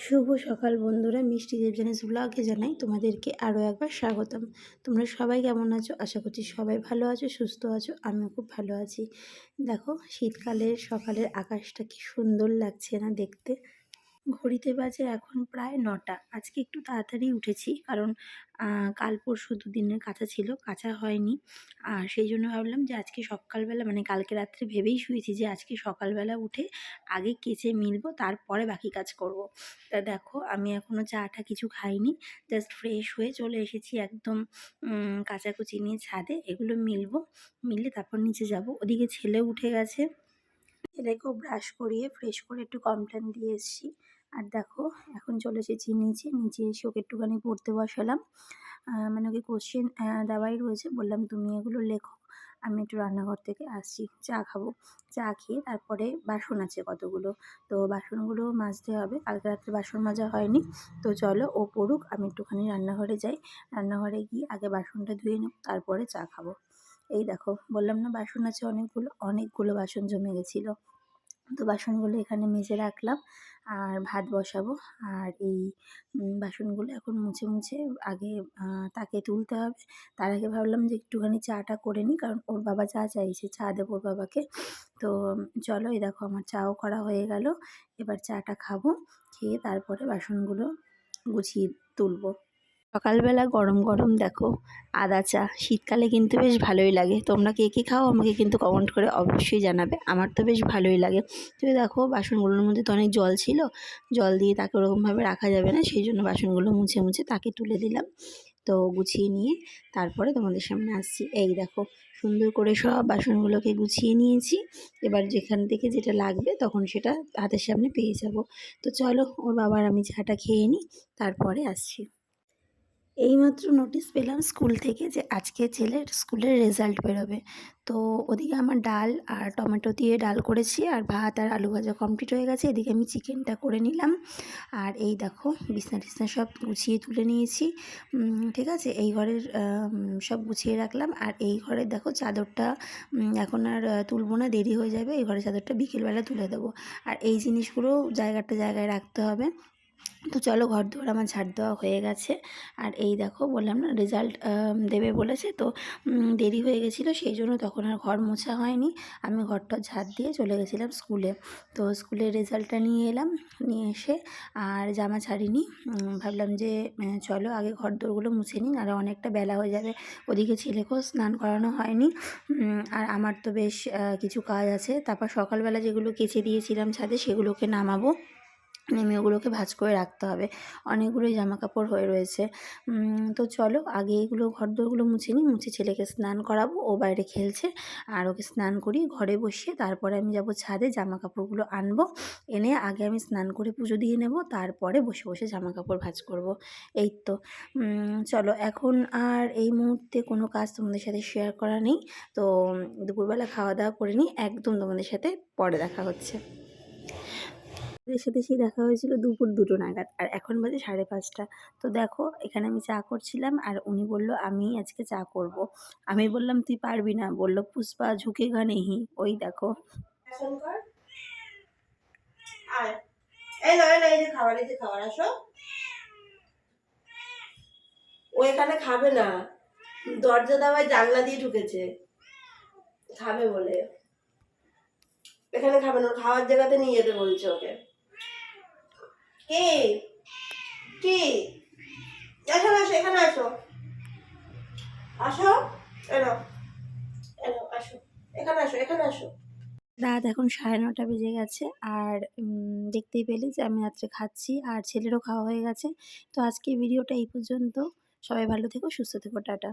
শুভ সকাল বন্ধুরা, মিষ্টি দেবজানিস ব্লগে জানাই তোমাদেরকে আরও একবার স্বাগতম। তোমরা সবাই কেমন আছো? আশা করছি সবাই ভালো আছো, সুস্থ আছো, আমিও খুব ভালো আছি। দেখো, শীতকালের সকালের আকাশটা কি সুন্দর লাগছে না দেখতে। ঘড়িতে বাজে এখন প্রায় নটা। আজকে একটু তাড়াতাড়ি উঠেছি কারণ কাল পরশু দুদিনের কাঁচা ছিল, কাঁচা হয়নি। আর সেই জন্য ভাবলাম যে আজকে সকালবেলা মানে কালকে রাত্রে ভেবেই শুয়েছি যে আজকে সকালবেলা উঠে আগে কেচে মিলবো, তারপরে বাকি কাজ করব। তা দেখো, আমি এখনও চাটা কিছু খাইনি জাস্ট ফ্রেশ হয়ে চলে এসেছি একদম কাচাকুচি নিয়ে ছাদে, এগুলো মিলবো মিললে তারপর নিচে যাব। ওদিকে ছেলে উঠে গেছে। ছেলেকেও ব্রাশ করিয়ে ফ্রেশ করে একটু কমপ্লেন দিয়ে এসেছি। আর দেখো, এখন চলে এসেছি নিচে। নিচে এসে ওকে একটুখানি পড়তে বসালাম। মানে ওকে কোশ্চেন দেওয়াই রয়েছে। বললাম, তুমি এগুলো লেখো। আমি একটু রান্নাঘর থেকে আসছি। চা খাব। চা খেয়ে তারপরে বাসন আছে কতগুলো? তো বাসনগুলো মাজতে হবে। কালকে রাত্রে বাসন মাজা হয়নি। তো চলো, ও পড়ুক, আমি একটুখানি রান্নাঘরে যাই। রান্নাঘরে গিয়ে আগে বাসনটা ধুয়ে নেব, তারপরে চা খাব। এই দেখো, বললাম না বাসন আছে অনেকগুলো? অনেকগুলো বাসন জমে গেছিল। তো বাসনগুলো এখানে মেজে রাখলাম। আর ভাত বসাবো। আর এই বাসনগুলো এখন মুছে মুছে আগে তাকে তুলতে হবে। তার আগে ভাবলাম যে একটুখানি চাটা করে নিই, কারণ ওর বাবা চা চাইছে, চা দেবো ওর বাবাকে। তো, চলো এই দেখো আমার চাও করা হয়ে গেল। এবার চাটা খাব, খেয়ে তারপরে বাসনগুলো গুছিয়ে তুলবো। সকালবেলা গরম গরম দেখো আদা চা। শীতকালে কিন্তু বেশ ভালোই লাগে। তোমরা কে কে খাও আমাকে কিন্তু কমেন্ট করে অবশ্যই জানাবে। আমার তো বেশ ভালোই লাগে। তুমি দেখো বাসনগুলোর মধ্যে তো অনেক জল ছিল। জল দিয়ে তাকে ওরকমভাবে রাখা যাবে না, সেই জন্য বাসনগুলো মুছে মুছে তাকে তুলে দিলাম। তো গুছিয়ে নিয়ে তারপরে তোমাদের সামনে আসছি। এই দেখো সুন্দর করে সব বাসনগুলোকে গুছিয়ে নিয়েছি। এবার যেখান থেকে যেটা লাগবে তখন সেটা হাতের সামনে পেয়ে যাব। তো চলো ওর বাবার আমি চাটা খেয়ে নিই, তারপরে আসছি। এইমাত্র নোটিশ পেলাম স্কুল থেকে যে আজকে ছেলের স্কুলের রেজাল্ট বেরোবে। তো ওদিকে আমার ডাল আর টমেটো দিয়ে ডাল করেছি আর ভাত আর আলু ভাজা কমপ্লিট হয়ে গেছে। এদিকে আমি চিকেনটা করে নিলাম। আর এই দেখো বিছনা টিছনা সব গুছিয়ে তুলে নিয়েছি। ঠিক আছে? এই ঘরের সব গুছিয়ে রাখলাম। আর এই ঘরের দেখো চাদরটা এখন আর তুলবো না, দেরি হয়ে যাবে। এই ঘরের চাদরটা বিকেলবেলা তুলে দেবো। আর এই জিনিসগুলো জায়গাটা জায়গায় রাখতে হবে। তো চলো ঘর দুয়ার আমার ঝাড় দেওয়া হয়ে গেছে। আর এই দেখো বললাম না রেজাল্ট দেবে বলেছে। তো দেরি হয়ে গেছিল, সেই জন্য তখন আর ঘর মোছা হয়নি। আমি ঘরটা ঝাড় দিয়ে চলে গেছিলাম স্কুলে তো স্কুলের রেজাল্টটা নিয়ে এলাম, নিয়ে এসে আর জামা ছাড়িনি। ভাবলাম যে চলো আগে ঘর দোরগুলো মুছে নিই আর অনেকটা বেলা হয়ে যাবে। ওদিকে ছেলেকেও স্নান করানো হয়নি। আর আমার তো বেশ কিছু কাজ আছে। তারপর সকালবেলা যেগুলো কেচে দিয়েছিলাম ছাদে, সেগুলোকে নামাবো। নেমে ওগুলোকে ভাজ করে রাখতে হবে। অনেকগুলোই জামা কাপড় হয়ে রয়েছে। তো চলো আগে এগুলো ঘর দোরগুলো মুছে নিই, মুছে ছেলেকে স্নান করাবো, ও বাইরে খেলছে। আর ওকে স্নান করি ঘরে বসিয়ে তারপরে আমি যাব ছাদে জামা কাপড়গুলো আনব। এনে আগে আমি স্নান করে পুজো দিয়ে নেব, তারপরে বসে বসে জামা কাপড় ভাজ করব। এই তো। চলো এখন আর এই মুহূর্তে কোনো কাজ তোমাদের সাথে শেয়ার করা নেই। তো দুপুরবেলা খাওয়া দাওয়া করে নিই, একদম তোমাদের সাথে পরে দেখা হচ্ছে। ওদের সাথে সেই দেখা হয়েছিল দুপুর দুটো নাগাদ। আর এখন বাজে সাড়ে পাঁচটা। তো দেখো, এখানে আমি চা করছিলাম আর উনি বলল আমি আজকে চা করব। আমি বললাম, তুই পারবি না। বলল, পুষ্পা ঝুঁকে গা নেহি ওই দেখো। এই খাবার আসো। ও এখানে খাবে না। দরজা দেওয়ায় জানলা দিয়ে ঢুকেছে। খাবে বলে। এখানে খাবে না খাওয়ার জায়গাতে নিয়ে যেতে বলছে ওকে। কে? এখানে আসো এখানে আসো। আসো, এলো এলো, আসো। এখানে আসো এখানে আসো। রাত এখন সাড়ে নটা বেজে গেছে, আর দেখতেই পেলে যে আমি রাত্রে খাচ্ছি, আর ছেলেরও খাওয়া হয়ে গেছে। তো আজকে ভিডিওটা এই পর্যন্ত। সবাই ভালো থেকো, সুস্থ থেকো, টাটা।